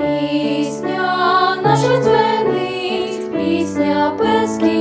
пісня наша дзвенить, пісня без.